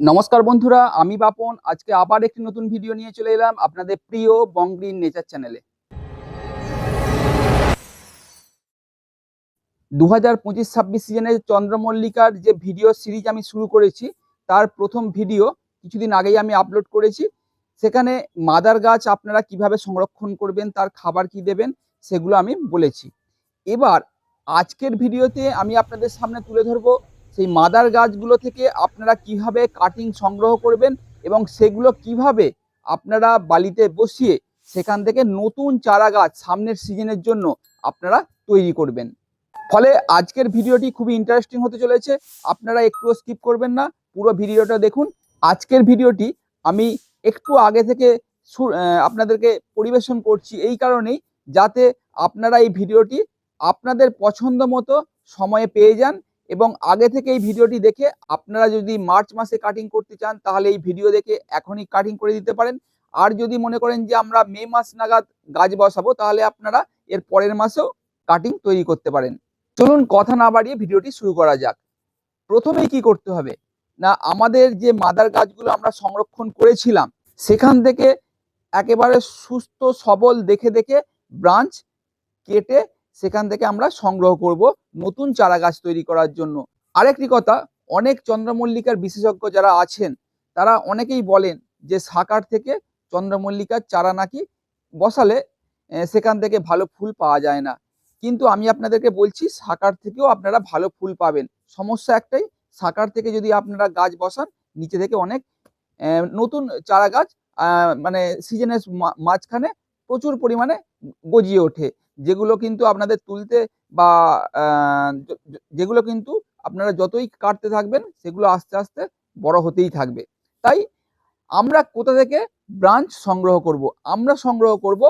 নমস্কার বন্ধুরা, আমি বাপন। আজকে আবার একটি নতুন ভিডিও নিয়ে চলে এলাম আপনাদের প্রিয় বংগ্রিন নেচার চ্যানেলে দু হাজার পঁচিশ ছাব্বিশ সিজনে চন্দ্রমল্লিকার যে ভিডিও সিরিজ আমি শুরু করেছি, তার প্রথম ভিডিও কিছুদিন আগেই আমি আপলোড করেছি। সেখানে মাদার গাছ আপনারা কীভাবে সংরক্ষণ করবেন, তার খাবার কি দেবেন, সেগুলো আমি বলেছি। এবার আজকের ভিডিওতে আমি আপনাদের সামনে তুলে ধরবো সেই মাদার গাছগুলো থেকে আপনারা কীভাবে কাটিং সংগ্রহ করবেন এবং সেগুলো কীভাবে আপনারা বালিতে বসিয়ে সেখান থেকে নতুন চারা গাছ সামনের সিজনের জন্য আপনারা তৈরি করবেন। ফলে আজকের ভিডিওটি খুবই ইন্টারেস্টিং হতে চলেছে, আপনারা একটুও স্কিপ করবেন না, পুরো ভিডিওটা দেখুন। আজকের ভিডিওটি আমি একটু আগে থেকে আপনাদেরকে পরিবেশন করছি এই কারণেই যাতে আপনারা এই ভিডিওটি আপনাদের পছন্দ মতো সময়ে পেয়ে যান এবং আগে থেকে এই ভিডিওটি দেখে আপনারা যদি মার্চ মাসে কাটিং করতে চান, তাহলে এই ভিডিও দেখে এখনই কাটিং করে দিতে পারেন। আর যদি মনে করেন যে আমরা মে মাস নাগাদ গাছ বসাবো, তাহলে আপনারা এর পরের মাসেও কাটিং তৈরি করতে পারেন। চলুন কথা না বাড়িয়ে ভিডিওটি শুরু করা যাক। প্রথমেই কি করতে হবে? না, আমাদের যে মাদার গাছগুলো আমরা সংরক্ষণ করেছিলাম, সেখান থেকে একেবারে সুস্থ সবল দেখে দেখে ব্রাঞ্চ কেটে সেখান থেকে আমরা সংগ্রহ করব নতুন চারা গাছ তৈরি করার জন্য। আরেকটি কথা, অনেক চন্দ্রমল্লিকার বিশেষজ্ঞ যারা আছেন, তারা অনেকেই বলেন যে সাকার থেকে চন্দ্রমল্লিকার চারা নাকি বসালে সেখান থেকে ভালো ফুল পাওয়া যায় না। কিন্তু আমি আপনাদেরকে বলছি, সাকার থেকেও আপনারা ভালো ফুল পাবেন। সমস্যা একটাই, সাকার থেকে যদি আপনারা গাছ বসান, নিচে থেকে অনেক নতুন চারা গাছ মানে সিজনের মাঝখানে প্রচুর পরিমাণে গজিয়ে ওঠে। যেগুলো কিন্তু আপনাদের তুলতে বা যেগুলো কিন্তু আপনারা যতই কাটতে থাকবেন, সেগুলো আস্তে আস্তে বড় হতেই থাকবে। তাই আমরা কোথা থেকে ব্রাঞ্চ সংগ্রহ করব? আমরা সংগ্রহ করব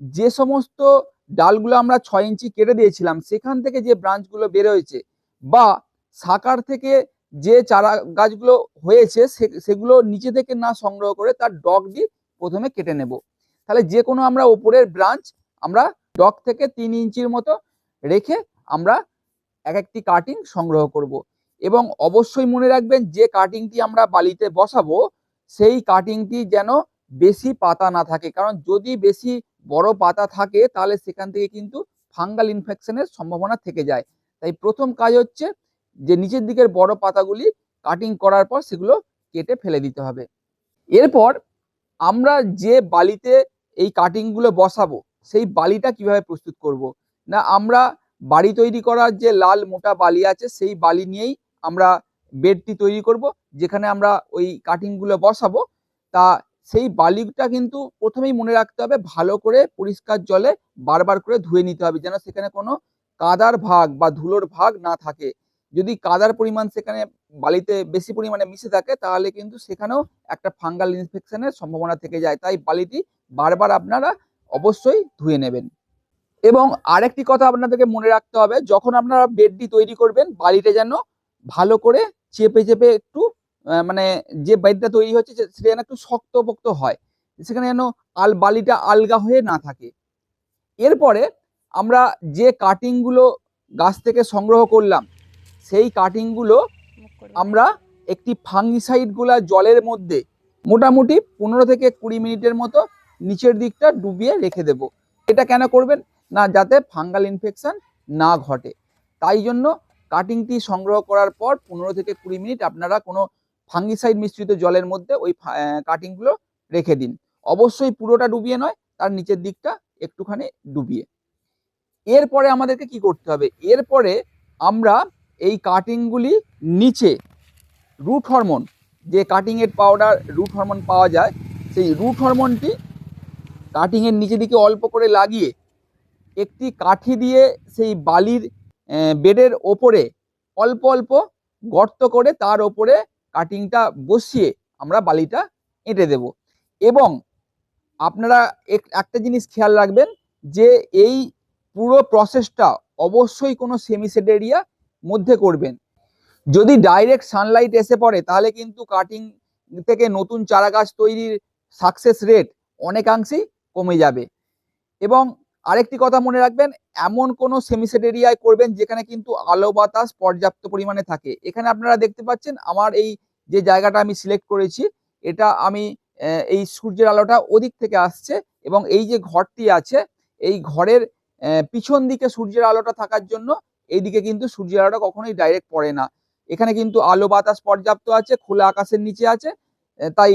যে সমস্ত ডালগুলো আমরা ছয় ইঞ্চি কেটে দিয়েছিলাম, সেখান থেকে যে ব্রাঞ্চগুলো বের হয়েছে বা সাকার থেকে যে চারা গাছগুলো হয়েছে সেগুলো নিচে থেকে না সংগ্রহ করে তার ডগ দিয়ে প্রথমে কেটে নেব। তাহলে যে কোনো আমরা ওপরের ব্রাঞ্চ আমরা ডগ থেকে তিন ইঞ্চির মতো রেখে আমরা এক একটি কাটিং সংগ্রহ করব। এবং অবশ্যই মনে রাখবেন, যে কাটিংটি আমরা বালিতে বসাবো, সেই কাটিংটি যেন বেশি পাতা না থাকে। কারণ যদি বেশি বড় পাতা থাকে, তাহলে সেখান থেকে কিন্তু ফাঙ্গাল ইনফেকশনের সম্ভাবনা থেকে যায়। তাই প্রথম কাজ হচ্ছে, যে নিচের দিকের বড় পাতাগুলি কাটিং করার পর সেগুলো কেটে ফেলে দিতে হবে। এরপর আমরা যে বালিতে এই কাটিংগুলো বসাবো সেই বালিটা কীভাবে প্রস্তুত করব? না, আমরা বাড়ি তৈরি করার যে লাল মোটা বালি আছে, সেই বালি নিয়েই আমরা বেডটি তৈরি করব, যেখানে আমরা ওই কাটিংগুলো বসাবো। তা সেই বালিটা কিন্তু প্রথমেই মনে রাখতে হবে, ভালো করে পরিষ্কার জলে বারবার করে ধুয়ে নিতে হবে, যেন সেখানে কোনো কাদার ভাগ বা ধুলোর ভাগ না থাকে। যদি কাদার পরিমাণ সেখানে বালিতে বেশি পরিমাণে মিশে থাকে, তাহলে কিন্তু সেখানেও একটা ফাঙ্গাল ইনফেকশনের সম্ভাবনা থেকে যায়। তাই বালিটি বারবার আপনারা অবশ্যই ধুয়ে নেবেন। এবং আরেকটি কথা আপনাদেরকে মনে রাখতে হবে যখন আপনারা বেডটি তৈরি করবেন বালিটা যেন ভালো করে চেপে চেপে একটু মানে যে বেডটা তৈরি হচ্ছে সেটা যেন একটু শক্তপোক্ত হয়। সেখানে যেন আল বালিটা আলগা হয়ে না থাকে। এরপরে আমরা যে কাটিংগুলো গাছ থেকে সংগ্রহ করলাম সেই কাটিংগুলো আমরা একটি ফাঙ্গিসাইডগুলা জলের মধ্যে মোটামুটি পনেরো থেকে কুড়ি মিনিটের মতো নিচের দিকটা ডুবিয়ে রেখে দেব। এটা কেন করবেন? না, যাতে ফাঙ্গাল ইনফেকশন না ঘটে। তাই জন্য কাটিংটি সংগ্রহ করার পর পনেরো থেকে কুড়ি মিনিট আপনারা কোনো ফাঙ্গিসাইড মিশ্রিত জলের মধ্যে ওই কাটিংগুলো রেখে দিন। অবশ্যই পুরোটা ডুবিয়ে নয়, তার নিচের দিকটা একটুখানি ডুবিয়ে। এরপরে আমাদেরকে কি করতে হবে? এরপরে আমরা এই কাটিংগুলি নিচে রুট হরমোন, যে কাটিংয়ের পাউডার রুট হরমোন পাওয়া যায়, সেই রুট হরমোনটি কাটিংয়ের নিচে দিকে অল্প করে লাগিয়ে একটি কাঠি দিয়ে সেই বালির বেডের ওপরে অল্প অল্প গর্ত করে তার ওপরে কাটিংটা বসিয়ে আমরা বালিটা এঁটে দেব। এবং আপনারা এক- একটা জিনিস খেয়াল রাখবেন যে এই পুরো প্রসেসটা অবশ্যই কোনো সেমিসেড এরিয়া মধ্যে করবেন। যদি ডাইরেক্ট সানলাইট এসে পড়ে, তাহলে কিন্তু কাটিং থেকে নতুন চারা গাছ তৈরির সাকসেস রেট অনেকাংশেই কমে যাবে। এবং আরেকটি কথা মনে রাখবেন, এমন কোনো সেমিসেড এরিয়ায় করবেন যেখানে কিন্তু আলো বাতাস পর্যাপ্ত পরিমাণে থাকে। এখানে আপনারা দেখতে পাচ্ছেন আমার এই যে জায়গাটা আমি সিলেক্ট করেছি, এটা আমি এই সূর্যের আলোটা ওদিক থেকে আসছে এবং এই যে ঘরটি আছে, এই ঘরের পিছন দিকে সূর্যের আলোটা থাকার জন্য এইদিকে কিন্তু সূর্যের আলোটা কখনোই ডাইরেক্ট পড়ে না। এখানে কিন্তু আলো বাতাস পর্যাপ্ত আছে, খোলা আকাশের নিচে আছে তাই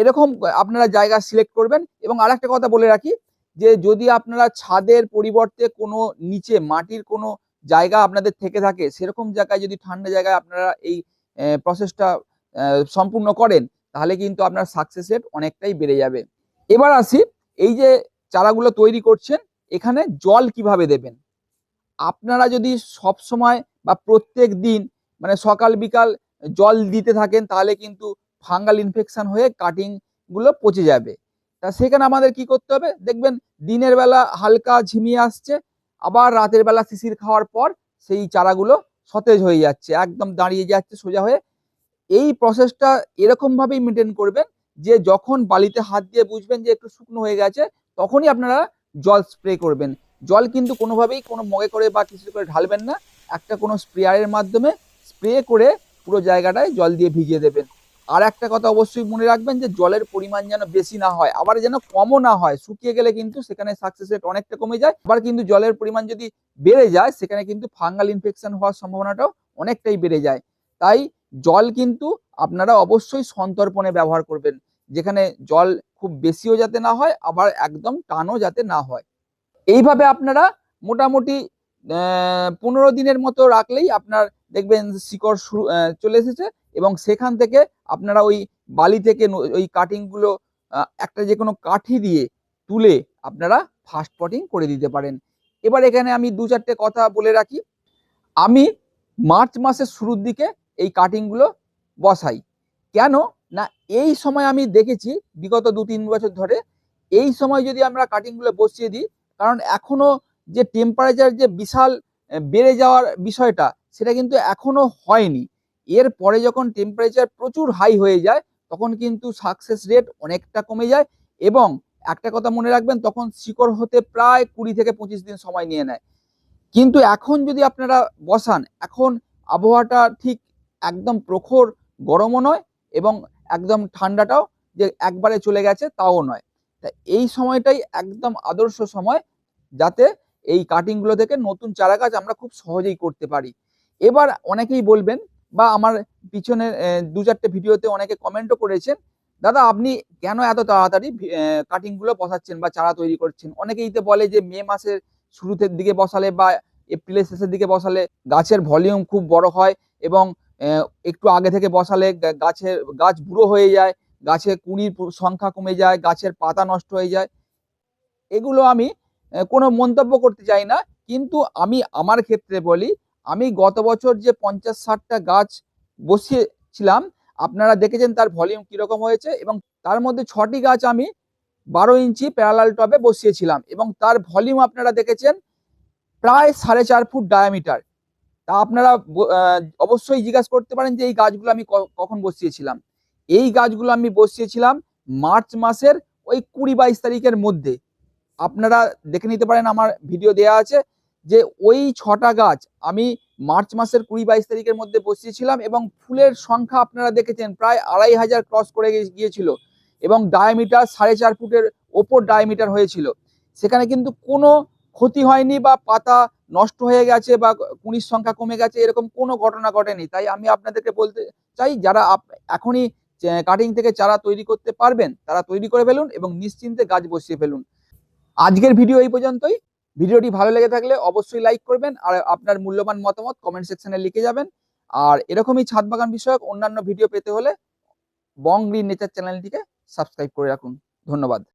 এরকম আপনারা জায়গা সিলেক্ট করবেন। এবং আর একটা কথা বলে রাখি যে, যদি আপনারা ছাদের পরিবর্তে কোনো নিচে মাটির কোনো জায়গা আপনাদের থেকে থাকে, সেরকম জায়গায় যদি ঠান্ডা জায়গায় আপনারা এই প্রসেসটা সম্পূর্ণ করেন, তাহলে কিন্তু আপনার সাকসেস রেট অনেকটাই বেড়ে যাবে। এবার আসি, এই যে চারাগুলো তৈরি করছেন, এখানে জল কীভাবে দেবেন? আপনারা যদি সব সময় বা প্রত্যেক দিন মানে সকাল বিকাল জল দিতে থাকেন, তাহলে কিন্তু ফাঙ্গাল ইনফেকশন হয়ে কাটিংগুলো পচে যাবে। তা সেখানে আমাদের কি করতে হবে? দেখবেন দিনের বেলা হালকা ঝিমিয়ে আসছে, আবার রাতের বেলা শিশির খাওয়ার পর সেই চারাগুলো সতেজ হয়ে যাচ্ছে, একদম দাঁড়িয়ে যাচ্ছে সোজা হয়ে। এই প্রসেসটা এরকম ভাবেই মেনটেন করবেন যে যখন বালিতে হাত দিয়ে বুঝবেন যে একটু শুকনো হয়ে গেছে, তখনই আপনারা জল স্প্রে করবেন। জল কিন্তু কোনোভাবেই কোনো মগে করে বা কিছু করে ঢালবেন না, একটা কোনো স্প্রেয়ারের মাধ্যমে স্প্রে করে পুরো জায়গাটায় জল দিয়ে ভিজিয়ে দেবেন। আর একটা কথা অবশ্যই মনে রাখবেন যে জলের পরিমাণ যেন বেশি না হয়, আবার যেন কমও না হয়, শুকিয়ে গেলে কিন্তু সেখানে সাকসেস রেট অনেকটা কমে যায়, আবার কিন্তু জলের পরিমাণ যদি বেড়ে যায়, সেখানে কিন্তু ফাঙ্গাল ইনফেকশন হওয়ার সম্ভাবনাটাও অনেকটাই বেড়ে যায়। তাই জল কিন্তু আপনারা অবশ্যই সন্তর্পণে ব্যবহার করবেন, যেখানে জল খুব বেশিও যাতে না হয়, আবার একদম টানও যাতে না হয়। এইভাবে আপনারা মোটামুটি পনেরো দিনের মতো রাখলেই আপনার দেখবেন শিকড় শুরু চলে এসেছে এবং সেখান থেকে আপনারা ওই বালি থেকে ওই কাটিংগুলো একটা যে কোনো কাঠি দিয়ে তুলে আপনারা ফাস্ট পটিং করে দিতে পারেন। এবার এখানে আমি দু চারটে কথা বলে রাখি। আমি মার্চ মাসের শুরুর দিকে এই কাটিংগুলো বসাই। কেন? না, এই সময় আমি দেখেছি বিগত দু তিন বছর ধরে এই সময় যদি আমরা কাটিংগুলো বসিয়ে দিই, কারণ এখনও যে টেম্পারেচার যে বিশাল বেড়ে যাওয়ার বিষয়টা সেটা কিন্তু এখনও হয়নি। এর পরে যখন টেম্পারেচার প্রচুর হাই হয়ে যায়, তখন কিন্তু সাকসেস রেট অনেকটা কমে যায় এবং একটা কথা মনে রাখবেন, তখন শিকড় হতে প্রায় কুড়ি থেকে পঁচিশ দিন সময় নিয়ে নেয়। কিন্তু এখন যদি আপনারা বসান, এখন আবহাওয়াটা ঠিক একদম প্রখর গরমও নয় এবং একদম ঠান্ডাটাও যে একবারে চলে গেছে তাও নয়। তা এই সময়টাই একদম আদর্শ সময় যাতে এই কাটিংগুলো থেকে নতুন চারা গাছ আমরা খুব সহজেই করতে পারি। এবার অনেকেই বলবেন বা আমার পিছনে দু চারটে ভিডিওতে অনেকে কমেন্টও করেছেন, দাদা, আপনি কেন এত তাড়াতাড়ি কাটিংগুলো বসাচ্ছেন বা চারা তৈরি করছেন? অনেকেই তো বলে যে, মে মাসের শুরুতের দিকে বসালে বা এপ্রিলের শেষের দিকে বসালে গাছের ভলিউম খুব বড় হয় এবং একটু আগে থেকে বসালে গাছের, গাছ বুড়ো হয়ে যায় গাছে কুড়ির সংখ্যা কমে যায়, গাছের পাতা নষ্ট হয়ে যায়। এগুলো আমি কোনো মন্তব্য করতে চাই না, কিন্তু আমি আমার ক্ষেত্রে বলি আমি গত বছর যে পঞ্চাশ ষাটটা গাছ বসিয়েছিলাম, আপনারা দেখেছেন তার ভলিউম কীরকম হয়েছে এবং তার মধ্যে ছটি গাছ আমি বারো ইঞ্চি প্যারালাল টপে বসিয়েছিলাম এবং তার ভলিউম আপনারা দেখেছেন প্রায় সাড়ে চার ফুট ডায়ামিটার তা আপনারা অবশ্যই জিজ্ঞাসা করতে পারেন যে এই গাছগুলো আমি কখন বসিয়েছিলাম। এই গাছগুলো আমি বসিয়েছিলাম মার্চ মাসের ওই কুড়ি বাইশ তারিখের মধ্যে। আপনারা দেখে নিতে পারেন, আমার ভিডিও দেয়া আছে। যে ওই ছটা গাছ আমি মার্চ মাসের কুড়ি বাইশ তারিখের মধ্যে বসিয়েছিলাম এবং ফুলের সংখ্যা আপনারা দেখেছেন, প্রায় আড়াই হাজার ক্রস করে গিয়েছিল এবং ডায়ামিটার সাড়ে চার ফুটের ওপর ডায়ামিটার হয়েছিল। সেখানে কিন্তু কোনো ক্ষতি হয়নি বা পাতা নষ্ট হয়ে গেছে বা কুড়ির সংখ্যা কমে গেছে, এরকম কোনো ঘটনা ঘটেনি। তাই আমি আপনাদেরকে বলতে চাই, যারা এখনই কাটিং থেকে চারা তৈরি করতে পারবেন, তারা তৈরি করে ফেলুন এবং নিশ্চিন্তে গাছ বসিয়ে ফেলুন। আজকের ভিডিও এই পর্যন্তই। ভিডিওটি ভালো লেগে থাকলে অবশ্যই লাইক করবেন আর আপনার মূল্যবান মতামত কমেন্ট সেকশনে লিখে যাবেন। আর এরকমই ছাদ বাগান বিষয়ক অন্যান্য ভিডিও পেতে হলে বং গ্রিন নেচার চ্যানেলটিকে সাবস্ক্রাইব করে রাখুন। ধন্যবাদ।